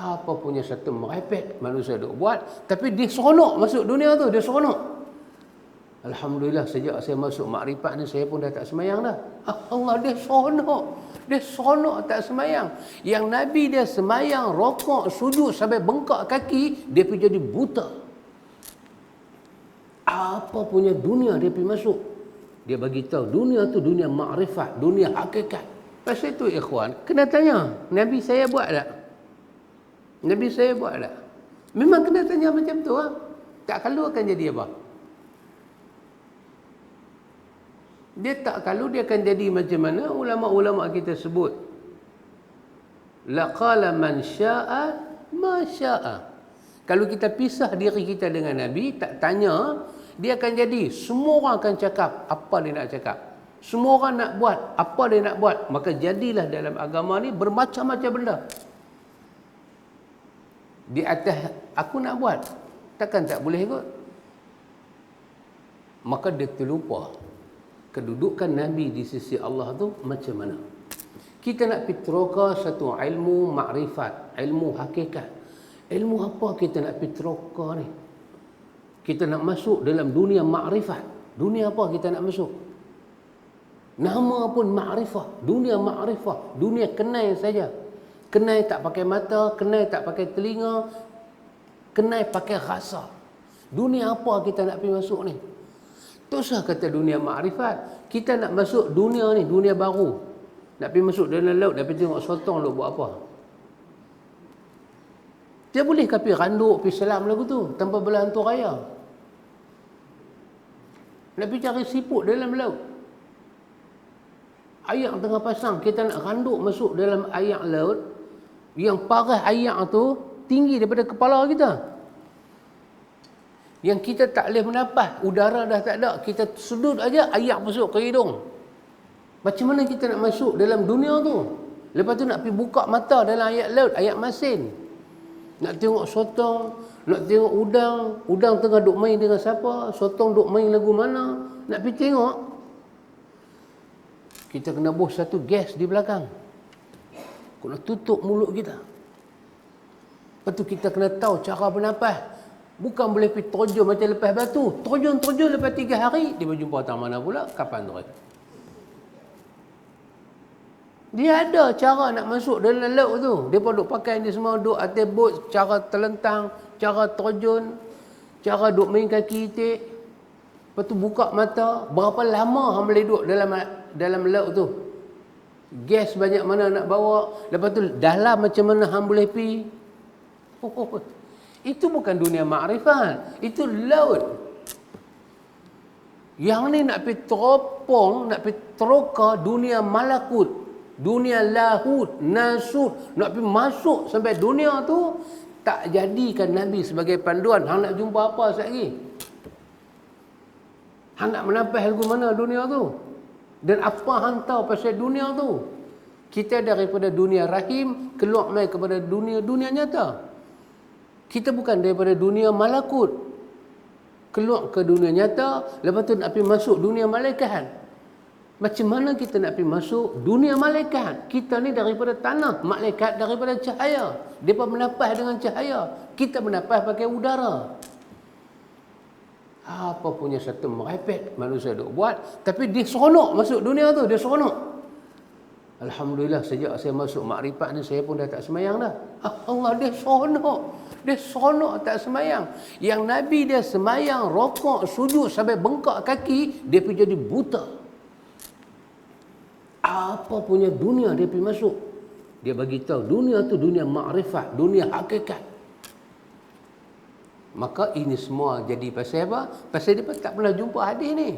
apa punya satu merepek manusia duk buat tapi dia seronok masuk dunia tu dia seronok. Alhamdulillah sejak saya masuk makrifat ni saya pun dah tak semayang dah. Ah, Allah dia seronok. Dia seronok tak semayang. Yang Nabi dia semayang rokok sujud sampai bengkak kaki dia pergi jadi buta. Apa punya dunia dia pergi masuk? Dia bagi tahu dunia tu dunia makrifat dunia hakikat. Pasal itu ikhwan kena tanya Nabi saya buat tak Nabi saya buat tak? Memang kena tanya macam tu lah. Tak kalau akan jadi apa? Dia tak kalau dia akan jadi macam mana ulama-ulama kita sebut. Laqala man sya'a ma sya'a. Kalau kita pisah diri kita dengan Nabi, tak tanya, dia akan jadi. Semua orang akan cakap apa dia nak cakap. Semua orang nak buat apa dia nak buat. Maka jadilah dalam agama ni bermacam-macam benda di atas aku nak buat. Takkan tak boleh kot? Maka dia terlupa kedudukan Nabi di sisi Allah tu macam mana. Kita nak pitroka satu ilmu makrifat ilmu hakikat. Ilmu apa kita nak pitroka ni? Kita nak masuk dalam dunia makrifat. Dunia apa kita nak masuk? Nama pun makrifah. Dunia makrifah. Dunia kenal saja Kenai tak pakai mata, kenai tak pakai telinga, kenai pakai rasa. Dunia apa kita nak pergi masuk ni? Tosah kata dunia makrifat. Kita nak masuk dunia ni, dunia baru. Nak pergi masuk dalam laut, nak pergi tengok sotong lu buat apa. Dia boleh pergi randuk, pergi selam lagu tu, tanpa belah hantu raya. Nak pergi cari siput dalam laut. Ayak tengah pasang, kita nak randuk masuk dalam ayak laut, yang paras ayak tu tinggi daripada kepala kita. Yang kita tak boleh menapas, udara dah tak ada, kita sudut aja ayak masuk ke hidung. Macam mana kita nak masuk dalam dunia tu? Lepas tu nak pergi buka mata dalam ayak laut, ayak masin. Nak tengok sotong, nak tengok udang, udang tengah duk main dengan siapa, sotong duk main lagu mana, nak pergi tengok. Kita kena buh satu gas di belakang. Kena tutup mulut kita. Lepas tu kita kena tahu cara bernafas. Bukan boleh pergi terjun macam lepas batu. Terjun-terjun lepas tiga hari, dia berjumpa tak mana pula, kapan tu? Dia ada cara nak masuk dalam laut tu. Dia pun duk pakai ni semua, duk atas bot, cara terlentang, cara terjun, cara duk main kaki itik. Lepas tu buka mata, berapa lama hang boleh duduk dalam dalam laut tu? Gas banyak mana nak bawa. Lepas tu dalam macam mana hang boleh pi? Oh, oh, itu bukan dunia makrifat. Itu laut. Yang ni nak pi teropong nak pi teroka dunia malakut dunia lahut nasut. Nak pi masuk sampai dunia tu tak jadikan Nabi sebagai panduan. Hang nak jumpa apa lagi? Hang nak menampas lagu mana dunia tu dan apa hantar pasal dunia tu? Kita daripada dunia rahim keluar mai kepada dunia dunia nyata. Kita bukan daripada dunia malakut. Keluar ke dunia nyata, lepas tu nak pergi masuk dunia malaikat. Macam mana kita nak pergi masuk dunia malaikat? Kita ni daripada tanah, malaikat daripada cahaya. Pun menapas dengan cahaya. Kita menapas pakai udara apa punya satu merepek manusia duk buat tapi dia seronok masuk dunia tu dia seronok. Alhamdulillah sejak saya masuk makrifat ni saya pun dah tak semayang dah. Ah, Allah dia seronok. Dia seronok tak semayang. Yang Nabi dia semayang rokok sujud sampai bengkak kaki dia pergi jadi buta. Apa punya dunia dia pergi masuk? Dia bagi tahu dunia tu dunia makrifat dunia hakikat Maka ini semua jadi pasal apa? Pasal dia pun tak pernah jumpa hadis ni.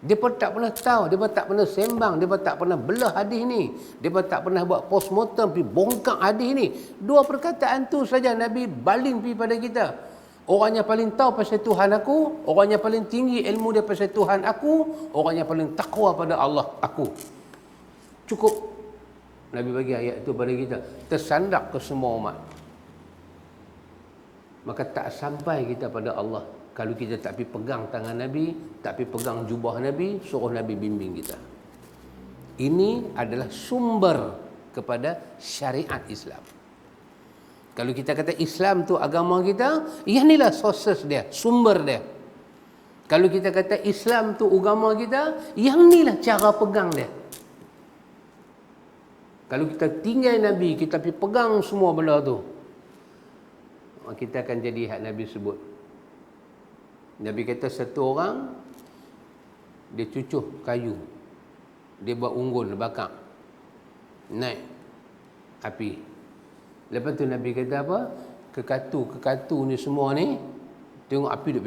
Dia pun tak pernah tahu, dia pun tak pernah sembang, dia pun tak pernah belah hadis ni. Dia pun tak pernah buat postmortem pergi bongkak hadis ni. Dua perkataan tu saja Nabi baling pergi pada kita. Orang yang paling tahu pasal Tuhan aku, orang yang paling tinggi ilmu dia pasal Tuhan aku, orang yang paling takwa pada Allah aku. Cukup Nabi bagi ayat itu pada kita. Tersandak ke semua umat maka tak sampai kita pada Allah kalau kita tak pi pegang tangan Nabi, tak pi pegang jubah Nabi, suruh Nabi bimbing kita. Ini adalah sumber kepada syariat Islam. Kalau kita kata Islam tu agama kita, yang inilah sources dia, sumber dia. Kalau kita kata Islam tu agama kita, yang inilah cara pegang dia. Kalau kita tinggal Nabi, kita pergi pegang semua benda tu. Kita akan jadi hak Nabi sebut. Nabi kata satu orang, dia cucuh kayu. Dia buat unggul bakar. Naik api. Lepas tu Nabi kata apa? Kekatu-kekatu ni semua ni, tengok api duk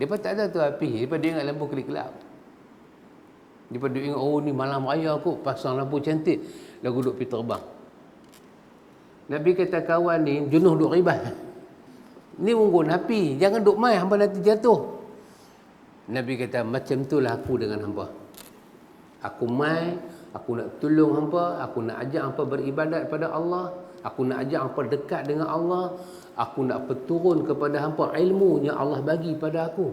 dia pun tak ada tu api. Dia dia ingat lampu kelip-kelap. Dia pun ingat, oh ni malam raya aku pasang lampu cantik. Lagu duduk pergi terbang. Nabi kata kawan ni, jenuh duduk ribah. Ni unggun api. Jangan duduk main, hamba nanti jatuh. Nabi kata, macam itulah aku dengan hamba. Aku main, aku nak tolong hamba, aku nak ajak hamba beribadat pada Allah, aku nak ajak hamba dekat dengan Allah, aku nak peturun kepada hampa ilmu yang Allah bagi pada aku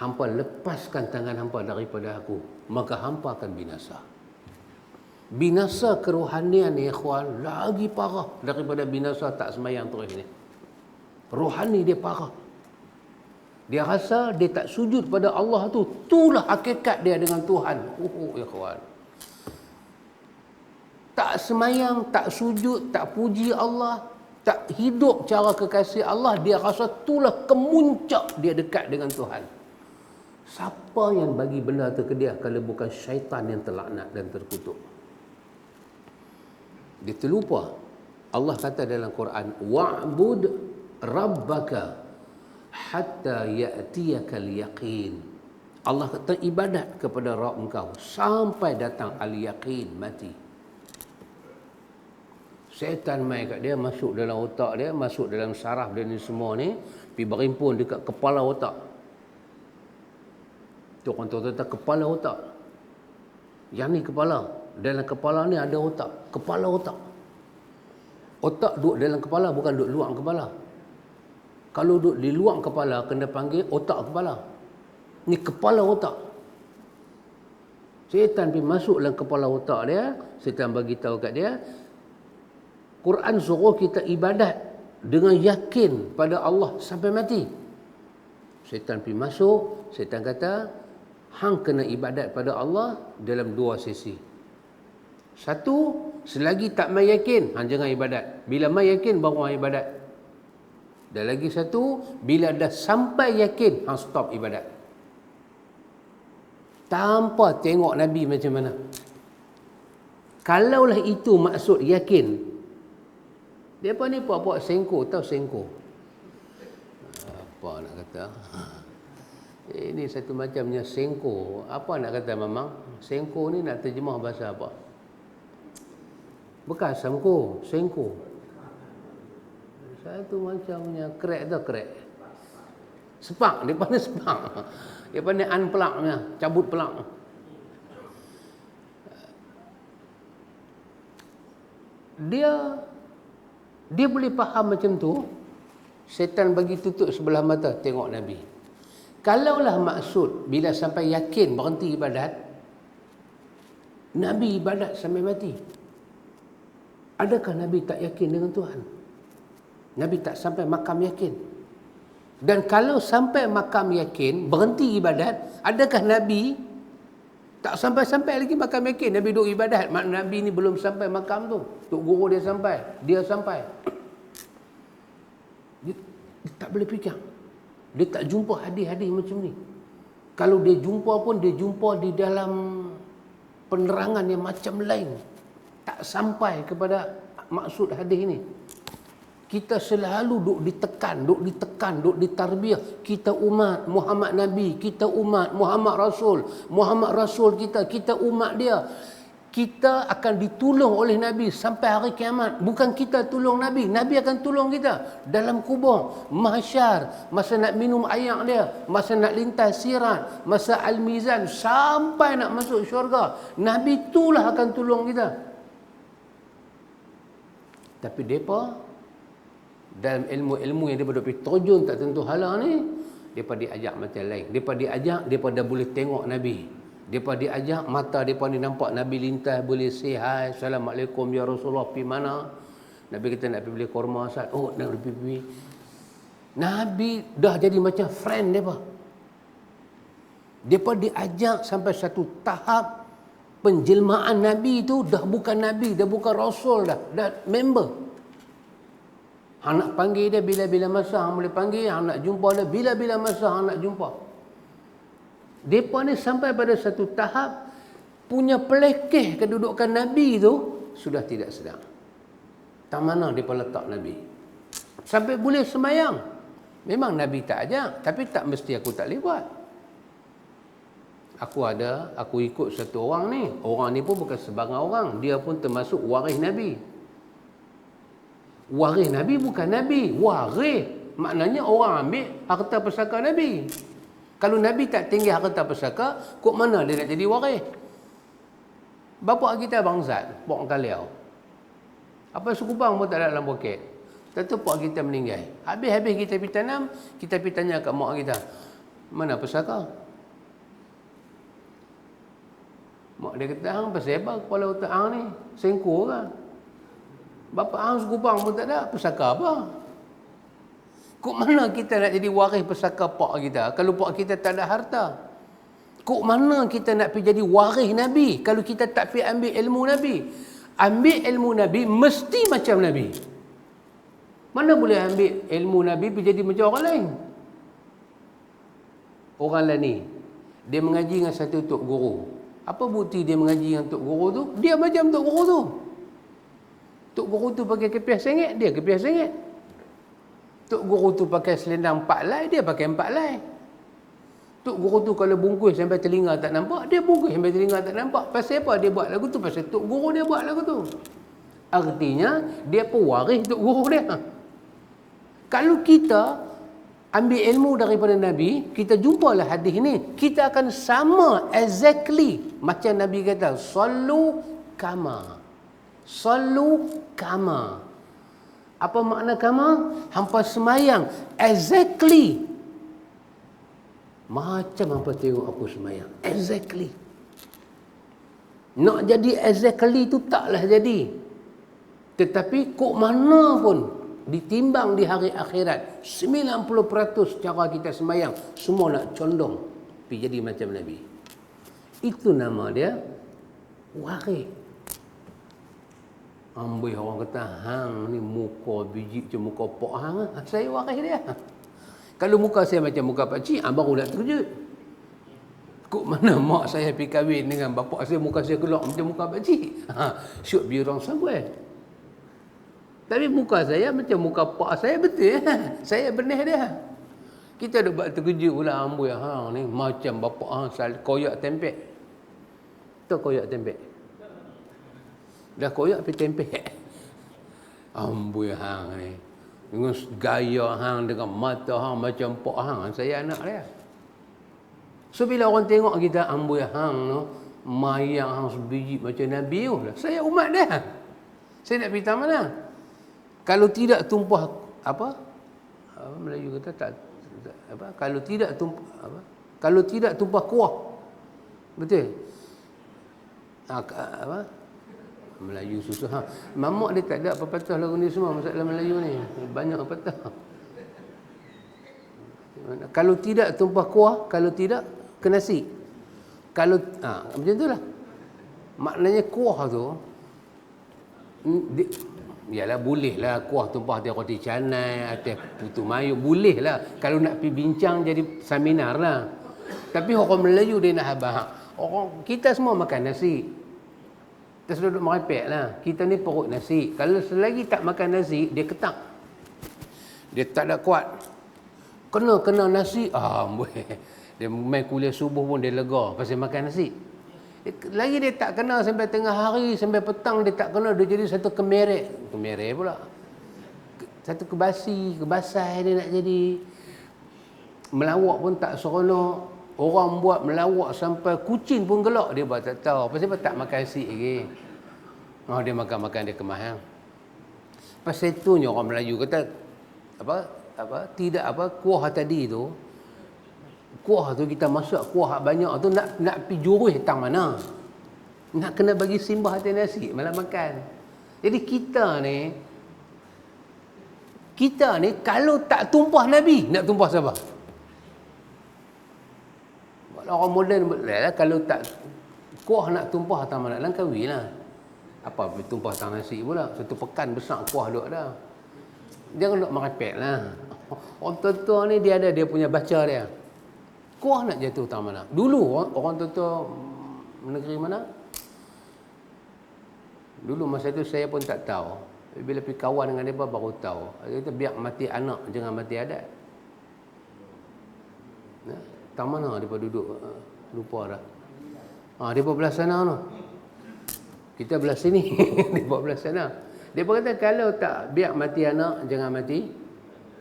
hampa lepaskan tangan hampa daripada aku maka hampa akan binasa binasa kerohanian ni ikhwan lagi parah. Daripada binasa tak semayang terus ni. Rohani dia parah. Dia rasa dia tak sujud pada Allah tu. Itulah hakikat dia dengan Tuhan. Oh ikhwan. Tak semayang, tak sujud, tak puji Allah, tak hidup cara kekasih Allah dia rasa itulah kemuncak dia dekat dengan Tuhan. Siapa yang bagi benda tu ke dia kalau bukan syaitan yang terlaknat dan terkutuk dia terlupa Allah kata dalam Quran wa'bud rabbaka hatta ya'tiyakal yaqin Allah kata ibadat kepada Rabb engkau sampai datang al-yaqin mati Setan mai kat dia masuk dalam otak dia, masuk dalam saraf dia ni semua ni, pi berimpun dekat kepala otak. Tu orang tu kepala otak. Yang ni kepala. Dalam kepala ni ada otak. Kepala otak. Otak duduk dalam kepala bukan duduk luar kepala. Kalau duduk di luar kepala kena panggil otak kepala. Ni kepala otak. Setan pergi masuk dalam kepala otak dia, setan bagi tahu kat dia, Quran suruh kita ibadat dengan yakin pada Allah sampai mati. Syaitan pergi masuk, syaitan kata, hang kena ibadat pada Allah dalam dua sesi. Satu, selagi tak mai yakin, hang jangan ibadat. Bila mai yakin, baru ibadat. Dan lagi satu, bila dah sampai yakin, hang stop ibadat. Tanpa tengok Nabi macam mana. Kalaulah itu maksud yakin, apa ni puak-puak sengko, tahu sengko? Apa nak kata? Ini satu macamnya sengko. Apa nak kata memang? Sengko ni nak terjemah bahasa apa? Bekas sengko, sengko. Satu macamnya krek tu krek. Sepak, dia panggil sepak. Dia panggil unplugnya, cabut plug. Dia dia boleh faham macam tu, setan bagi tutup sebelah mata tengok Nabi. Kalaulah maksud bila sampai yakin berhenti ibadat, Nabi ibadat sampai mati. Adakah Nabi tak yakin dengan Tuhan? Nabi tak sampai makam yakin. Dan kalau sampai makam yakin, berhenti ibadat, adakah Nabi tak sampai-sampai lagi makam yakin. Nabi duduk ibadat. Mak Nabi ni belum sampai makam tu. Tok guru dia sampai. Dia sampai. Dia, dia tak boleh fikir. Dia tak jumpa hadis-hadis macam ni. Kalau dia jumpa pun, dia jumpa di dalam penerangan yang macam lain. Tak sampai kepada maksud hadis ni kita selalu duk ditekan, duk ditekan, duk ditarbiah. Kita umat Muhammad Nabi, kita umat Muhammad Rasul, Muhammad Rasul kita, kita umat dia. Kita akan ditolong oleh Nabi sampai hari kiamat. Bukan kita tolong Nabi, Nabi akan tolong kita. Dalam kubur, mahsyar, masa nak minum air dia, masa nak lintas sirat, masa al-mizan, sampai nak masuk syurga. Nabi itulah akan tolong kita. Tapi mereka dalam ilmu-ilmu yang dia pergi terjun tak tentu hala ni depa diajak macam lain depa diajak depa dah boleh tengok nabi depa diajak mata depa ni nampak nabi lintas boleh say hi assalamualaikum ya rasulullah pi mana Nabi kita nak pergi beli korma Ustaz. Oh, nak pergi pergi. Nabi dah jadi macam friend depa. Depa diajak sampai satu tahap penjelmaan Nabi itu dah bukan Nabi, dah bukan Rasul dah, dah member. Hang nak panggil dia bila-bila masa hang boleh panggil, hang nak jumpa dia bila-bila masa hang nak jumpa. Depa ni sampai pada satu tahap punya pelekeh kedudukan Nabi itu sudah tidak sedang. Tak mana depa letak Nabi. Sampai boleh semayang. Memang Nabi tak ajak, tapi tak mesti aku tak boleh buat. Aku ada, aku ikut satu orang ni. Orang ni pun bukan sebarang orang. Dia pun termasuk waris Nabi. Waris Nabi bukan Nabi. Waris. Maknanya orang ambil harta pesaka Nabi. Kalau Nabi tak tinggi harta pesaka, kok mana dia nak jadi waris? Bapa kita Abang Zat, Pok Kaliau. Apa sukupang pun tak ada dalam poket. Tentu Pok kita meninggal. Habis-habis kita pergi tanam, kita pergi tanya kat mak kita. Mana pesaka? Mak dia kata, hang pasal kepala otak hang ni? Sengkur ke? Bapa hang sukupang pun tak ada, pesaka apa? Kok mana kita nak jadi waris pesaka pak kita kalau pak kita tak ada harta? Kok mana kita nak pergi jadi waris Nabi kalau kita tak pergi ambil ilmu Nabi? Ambil ilmu Nabi mesti macam Nabi. Mana boleh ambil ilmu Nabi pergi jadi macam orang lain? Orang lain ni, dia mengaji dengan satu tok guru. Apa bukti dia mengaji dengan tok guru tu? Dia macam tok guru tu. Tok guru tu pakai kepiah sengit, dia kepiah sengit. Tok guru tu pakai selendang empat lai, dia pakai empat lai. Tok guru tu kalau bungkus sampai telinga tak nampak, dia bungkus sampai telinga tak nampak. Pasal apa dia buat lagu tu? Pasal tok guru dia buat lagu tu. Artinya, dia pewaris tok guru dia. Kalau kita ambil ilmu daripada Nabi, kita jumpalah hadis ni, kita akan sama exactly macam Nabi kata, sallu kama. Sallu kama. Apa makna kama? Hampa semayang. Exactly. Macam hampa tengok aku semayang. Exactly. Nak jadi exactly tu taklah jadi. Tetapi kok mana pun ditimbang di hari akhirat 90% cara kita semayang semua nak condong pergi jadi macam Nabi. Itu nama dia waris. Amboi orang kata hang ni muka biji macam muka pok hang ah. Saya waris dia. Kalau muka saya macam muka pak cik, ah, baru nak terkejut. Kok mana mak saya pergi kahwin dengan bapak saya muka saya keluar macam muka pak cik. Ha, should be wrong somewhere. Tapi muka saya macam muka pak saya betul. saya benih dia. Kita ada buat terkejut pula amboi hang ni macam bapak hang sal koyak tempek. Tu koyak tempek. Dah koyak pergi tempeh. Amboi hang ni. Dengan gaya hang dengan mata hang macam pok hang. Saya anak dia. So bila orang tengok kita amboi hang no, mayang hang sebiji macam Nabi tu. Saya umat dia. Saya nak pergi mana? Kalau tidak tumpah apa? apa Melayu kata tak apa? Kalau tidak tumpah apa? Kalau tidak tumpah kuah. Betul? Ha, apa? Melayu susah. Ha. Mamak dia tak ada apa patah lagu ni semua masalah Melayu ni. Banyak apa patah. Kalau tidak tumpah kuah, kalau tidak ke nasi. Kalau ha, macam itulah. Maknanya kuah tu di, Yalah boleh lah kuah tumpah atas roti canai, atas putu mayu. Boleh lah. Kalau nak pergi bincang jadi seminar lah. Tapi orang Melayu dia nak habang. Orang kita semua makan nasi. Kita sudah duduk merepek lah. Kita ni perut nasi. Kalau selagi tak makan nasi, dia ketak. Dia tak ada kuat. Kena-kena nasi, ah, boleh. Dia main kuliah subuh pun dia lega pasal makan nasi. Lagi dia tak kena sampai tengah hari, sampai petang dia tak kena. Dia jadi satu kemerek. Kemerek pula. Satu kebasi, kebasai dia nak jadi. Melawak pun tak seronok. Orang buat melawak sampai kucing pun gelak dia buat tak tahu. Pasal apa tak makan nasi lagi. Oh dia makan-makan dia kemahang. Pasal itunya orang Melayu kata apa apa tidak apa kuah tadi tu kuah tu kita masak kuah banyak tu nak nak pi jurus tang mana? Nak kena bagi simbah atas nasi malam makan. Jadi kita ni Kita ni kalau tak tumpah Nabi, nak tumpah siapa? Orang moden lah, kalau tak kuah nak tumpah atas mana lang kahwin lah. Apa tumpah atas nasi pula. Satu pekan besar kuah duk dah. Jangan nak merepek lah. Orang tua ni dia ada dia punya baca dia. Kuah nak jatuh atas mana? Dulu orang tua negeri mana? Dulu masa itu saya pun tak tahu. Bila pergi kawan dengan dia baru tahu. Dia kata biar mati anak jangan mati adat. Nah, tak mana dia duduk lupa dah. Ha, dia belah sana tu. Kita belah sini. dia belah sana. Dia kata kalau tak biar mati anak jangan mati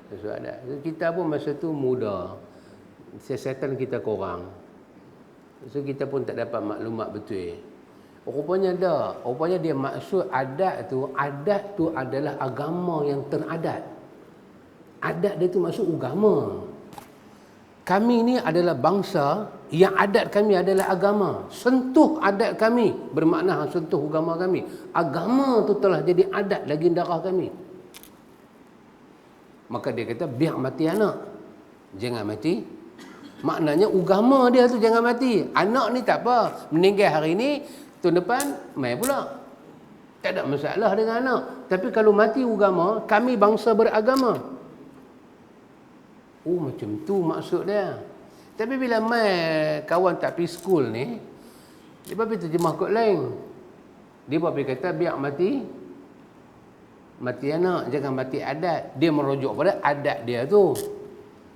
sesuatu adat. Kita pun masa tu muda. Siasatan kita kurang. So kita pun tak dapat maklumat betul. Rupanya ada. Rupanya dia maksud adat tu, adat tu adalah agama yang teradat. Adat dia tu maksud agama. Kami ni adalah bangsa yang adat kami adalah agama. Sentuh adat kami bermakna sentuh agama kami. Agama tu telah jadi adat lagi darah kami. Maka dia kata biar mati anak. Jangan mati. Maknanya agama dia tu jangan mati. Anak ni tak apa. Meninggal hari ni Tahun depan, mai pula. Tak ada masalah dengan anak. Tapi kalau mati agama, kami bangsa beragama. Oh, macam tu maksud dia. Tapi bila mai kawan tak pergi school ni, dia pergi terjemah kot lain. Dia pergi kata, biar mati, mati anak, jangan mati adat. Dia merujuk pada adat dia tu.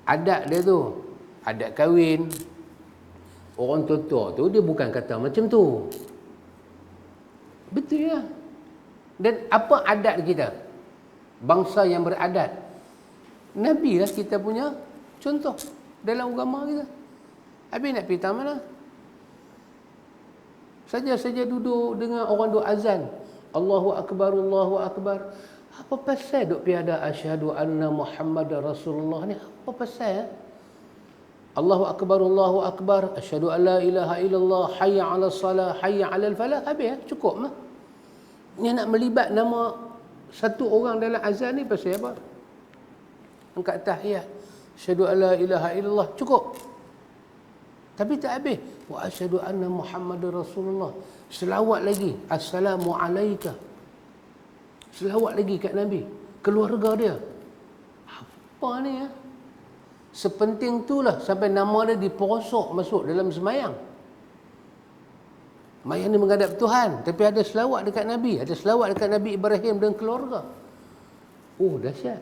Adat dia tu. Adat kahwin. Orang tua-tua tu, dia bukan kata macam tu. Betul ya. Dan apa adat kita? Bangsa yang beradat. Nabi lah kita punya contoh dalam agama kita. Habis nak pergi mana? Saja-saja duduk dengan orang duk azan. Allahu Akbar, Allahu Akbar. Apa pasal duk piada asyhadu anna Muhammad Rasulullah ni? Apa pasal ya? Allahu Akbar, Allahu Akbar, asyhadu an la ilaha illallah, hayya 'ala salah, hayya 'ala falah. Habis ya? Cukup mah. Yang nak melibat nama satu orang dalam azan ni pasal apa? Angkat tahiyat. An la ilaha illallah. Cukup. Tapi tak habis. Wa asyhadu anna Muhammadar Rasulullah. Selawat lagi. Assalamu alayka. Selawat lagi kat Nabi. Keluarga dia. Apa ni ya? Sepenting itulah sampai nama dia diperosok masuk dalam semayang. Semayang ni menghadap Tuhan. Tapi ada selawat dekat Nabi. Ada selawat dekat Nabi Ibrahim dan keluarga. Oh dahsyat.